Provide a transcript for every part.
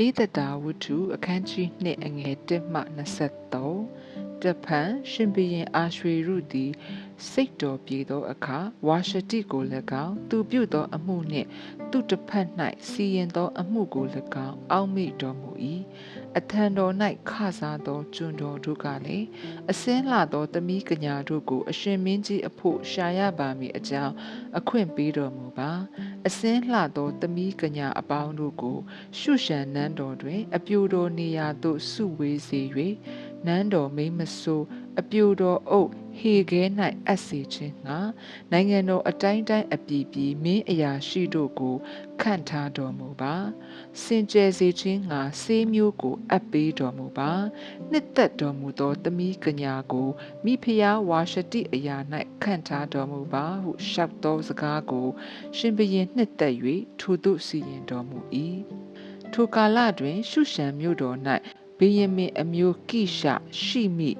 ဧတတာဝတ္ထုအခန်းကြီး2အငယ်1မှ23တဖန်ရှင်ဘရင်အာရွှေရုသည် စိတ်တော်ပြေသောအခါဝါရှတိကို၎င်းသူပြုသောအမှုနှင့်သူတစ်ဖက်၌စီရင်သောအမှုကို၎င်းအောက်မေ့တော်မူ၏ အထံတော်၌ခစားသောကျွန်တော်တို့ကလည်းအစင်းလာသောသမီးကညာတို့ကို အရှင်မင်းကြီးအဖို့ရှာရပါမည်အကြောင်းအခွင့်ပေးတော်မူပါအစင်းလှသောသမီးကညာအပေါင်းတို့ကို ရှုရှံနန်းတော်တွင် အပြိုတော်နေရာသို့စုဝေးစေ၍နန်းတော်မိမဆိုး အပြိုတော်အုပ်ဟေခဲ၌အပ်စေခြင်းငှာနိုင်ငံတော်အတိုင်းတိုင်းအပြည်ပြည်မင်းအရာရှိတို့ကိုခန့်ထားတော်မူပါစင်ကြယ်စေခြင်းငှာဆေးမျိုးကိုအပ်ပေးတော်မူပါနှစ်သက်တော်မူသောသမီးကညာကိုမိဖုရားဝါရှတိအရာ၌ခန့်ထားတော်မူပါဟုရှောက်သောစကားကို ရှင်ဘရင်နှစ်သက်၍ထိုသို့စီရင်တော်မူ၏ထိုကာလတွင်ရှုရှံမြို့တော်၌ဘိယမင်အမျိုးကိရှရှိမိ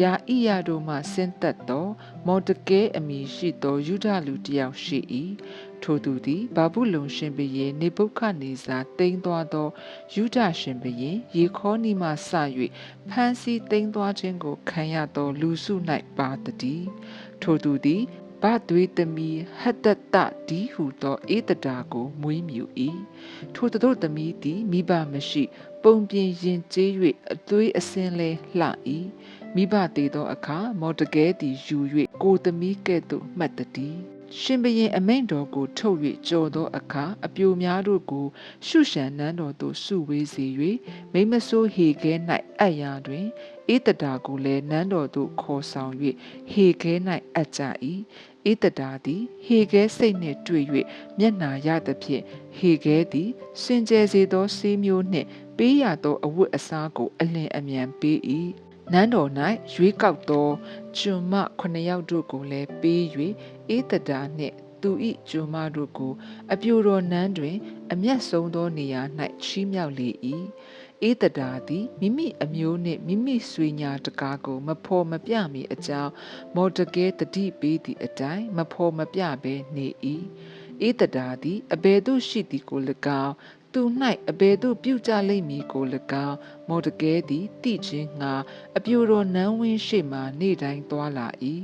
ယာဣယတို့မှဆင်းသက်သော မော်တကဲအမည်ရှိသောယူဒလူတစ်ယောက်ရှိ၏ထိုသူသည်ဘာဘူးလုံရှင်ဘရင်နေပုခနေစာတိမ်သွားသောယူဒရှင်ဘရင်ရေခေါနီမှစ၍ဖမ်းဆီးတိမ်သွားခြင်းကိုခံရသောလူစု၌ပါတည်းထိုသူသည်ဗသွေးသမီးဟတ္တတဒီဟုသောဧတတာကိုမွေးမြူ၏ထိုတို့သမီးသည်မိဘမရှိ ပုံပြင်ရင်ကျေး၍အသွေးအစင်းလဲလှ၏ မိဘတည်သောအခါမော်တကဲသည်ယူ၍ကိုသမီးကဲ့သို့မှတ်တည်းရှင်ဘရင်အမိန့်တော်ကိုထုတ်၍ကြော်သောအခါအပြိုများတို့ကို ရှုရှံနန်းတော်သို့စုဝေးစေ၍မိမဆိုးဟေခဲ၌အပ်ရာတွင်ဧတတာကိုလည်းနန်းတော်သို့ခေါ်ဆောင်၍ဟေခဲ၌အပ်ကြ၏ဧတတာသည်ဟေခဲစိတ်နှင့်တွေ့၍မျက်နာရသဖြင့်ဟေခဲသည်စင်ကြယ်စေသောဆေးမျိုးနှင့်ပေးရသောအဝတ်အစားကိုအလင်းအမြန်ပေး၏ နန်းတော်၌ရွေးကောက်သောကျွန်မ9ယောက်တို့ကိုလည်းပေး၍ဧတတာနှင့်သူဤကျွန်မတို့ကို အပြိုတော်နန်းတွင် အမျက်ဆုံးသောနေရာ၌ချီးမြှောက်လေ၏ဧတတာသည်မိမိအမျိုးနှင့်မိမိဆွေညာတကားကို မဖော်မပြမီအကြောင်းမော်တကဲတတိပေးသည့်အတိုင်းမဖော်မပြဘဲနေ၏ဧတတာသည်အဘယ်သို့ရှိသည်ကို၎င်း သူ၌အဘယ်သို့ပြုကြလိမ့်မည်ကို၎င်းမော်တကဲသည်တိချင်းငါအပြိုတော်နန်းဝင်းရှိမှနေ့တိုင်းသွားလာ၏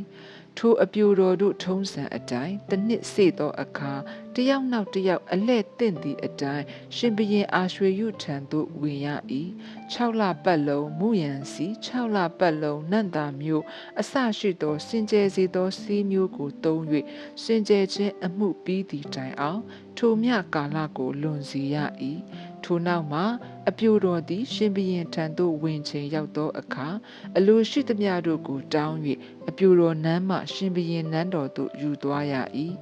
ထိုအပြိုတော်တို့ထုံးစံအတိုင်းတစ်နှစ်စေသောအခါတယောက်နောက်တယောက်အလဲ့တင့်သည့်အတိုင်းရှင်ဘရင်အာရွှေယုထံသို့ဝင်ရ၏6လပတ်လုံးမူရန်စီ6လပတ်လုံးနန္တာမျိုးအစရှိသောစင်ကြယ်စေသောစီးမျိုးကိုသုံး၍စင်ကြယ်ခြင်းအမှုပြီးသည့်တိုင်အောင်ထိုမြကာလကိုလွန်စီရ၏ ထိုနောက်မှာအပြိုတော်သည် ရှင်ဘရင်ထံသို့ဝင်ချိန်ရောက်သောအခါအလိုရှိသမျှတို့ကိုတောင်း၍အပြိုတော်နန်းမှ ရှင်ဘရင်နန်းတော်သို့ယူသွားရ၏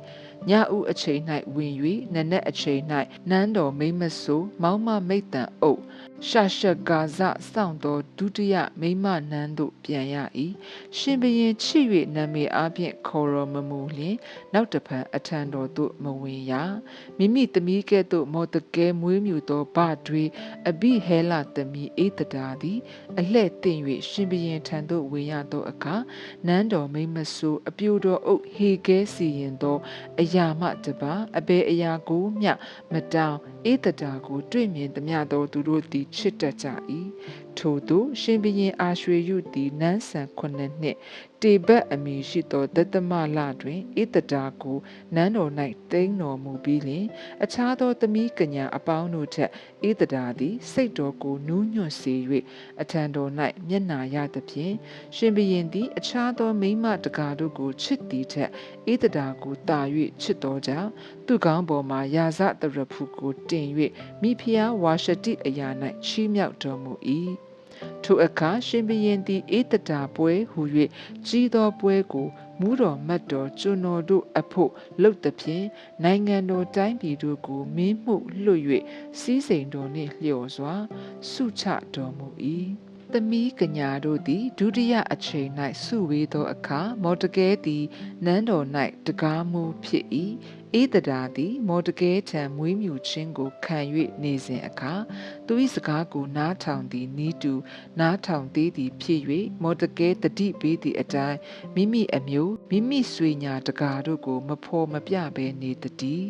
ညဦးအချိန်၌ဝင်၍နနက်အချိန်၌နန်းတော်မိမဆိုးမောင်းမမိတ်တန်အုပ် ရှာရှကာဇစောင့်သောဒုတိယမိမနန်းသို့ပြန်ရ၏ရှင်ဘရင်ချစ်၍နာမည်အပြင်ခေါ်တော်မမူလျင်နောက်တဖန်အထံတော်သို့မဝင်ရမိမိသမီးကဲ့သို့မော်တကဲမွေးမြူသောဗတွေအဘိဟဲလသမီးအေတတာသည်အလှဲ့တင်၍ရှင်ဘရင်ထံသို့ဝင်ရသောအခါနန်းတော်မိမဆိုးအပြိုတော်အုပ်ဟေကဲစီရင်သောအရာမှတပါအဘယ်အရာကိုမျှမတောင်းဧတတာကိုတွေ့မြင်သမျှသောသူတို့သည်ချစ်တတ်ကြ၏ ထို့သူရှင်ဘရင်အာရွှေယုသည်နန်းဆန်ခုနှစ်နှစ်တေဘတ်အမည်ရှိသောတသမလတွင်ဧတတာကိုနန်းတော်၌တိန်းတော်မူပြီးလျှင်အခြားသောသမီးကညာအပေါင်းတို့ထက်ဧတတာသည်စိတ်တော်ကိုနူးညွတ်စေ၍အထံတော်၌မျက်နာရသဖြင့်ရှင်ဘရင်သည်အခြားသောမိမတကာတို့ကိုချစ်သည်ထက်ဧတတာကိုတာ၍ချစ်တော်ကြောင့်သူကောင်းပေါ်မှယာဇတရဖူကိုတင်၍မိဖုရားဝါရှတိအရာ၌ချီးမြှောက်တော်မူ၏ ထိုအခါရှင်ဘရင်သည်ဧတတာပွဲဟူ၍ကြီးသောပွဲကိုမူးတော်မတ်တော်ကျွန်တော်တို့အဖို့လှုပ်သည်ဖြင့်နိုင်ငံတော်တိုင်းပြည်တို့ကိုမင်းမှုလွတ်၍စီးစိမ်တော်နှင့်လျော်စွာဆုချတော်မူ၏သမီးကညာတို့သည်ဒုတိယအချိန်၌စုဝေးသောအခါမော်တကဲသည်နန်းတော်၌တကားမှုဖြစ်၏ ဧတတာသည်မော်တကဲထံမွေးမြူခြင်းကိုခံ၍နေစဉ်အခါသူ၏စကားကိုနားထောင်သည်နီးတူနားထောင်သေးသည်ဖြစ်၍မော်တကဲတတိပေးသည့်အတိုင်းမိမိအမျိုးမိမိဆွေညာတကာတို့ကို မဖော်မပြဘဲနေသည်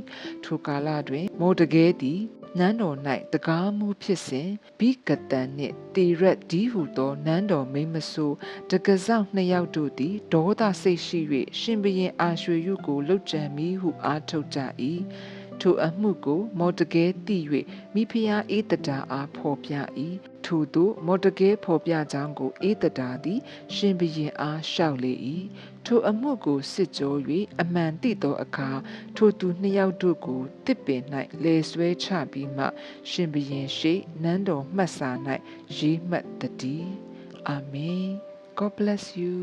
ထိုကာလတွင် မော်တကဲသည် နန်းတော်၌တကားမှုဖြစ်စဉ်ဘိကတန်နှင့်တေရက်ဒီဟုသောနန်းတော်မိမဆိုးတကစောက်နှစ်ယောက်တို့သည်ဒေါသစိတ်ရှိ၍ရှင်ဘရင်အာရွှေရုကိုလှုပ်ကြံမိဟုအားထုတ်ကြ၏ထိုအမှုကိုမော်တကဲသိ၍မိဖုရားအေးတတာအားဖော်ပြ၏ ထို့သို့မော်တကဲဖော်ပြကြောင်းကိုအေးတတာသည် ရှင်ဘရင်အားလျှောက်လေ၏ထိုအမှုကိုစစ်ကြော၍အမှန်သိသောအခါထိုသူနှစ်ယောက်တို့ကိုတစ်ပင်၌လေဆွဲချပြီးမှ ရှင်ဘရင်ရှိနန်းတော်မှတ်စာ၌ရေးမှတ်တည်အာမင် God bless you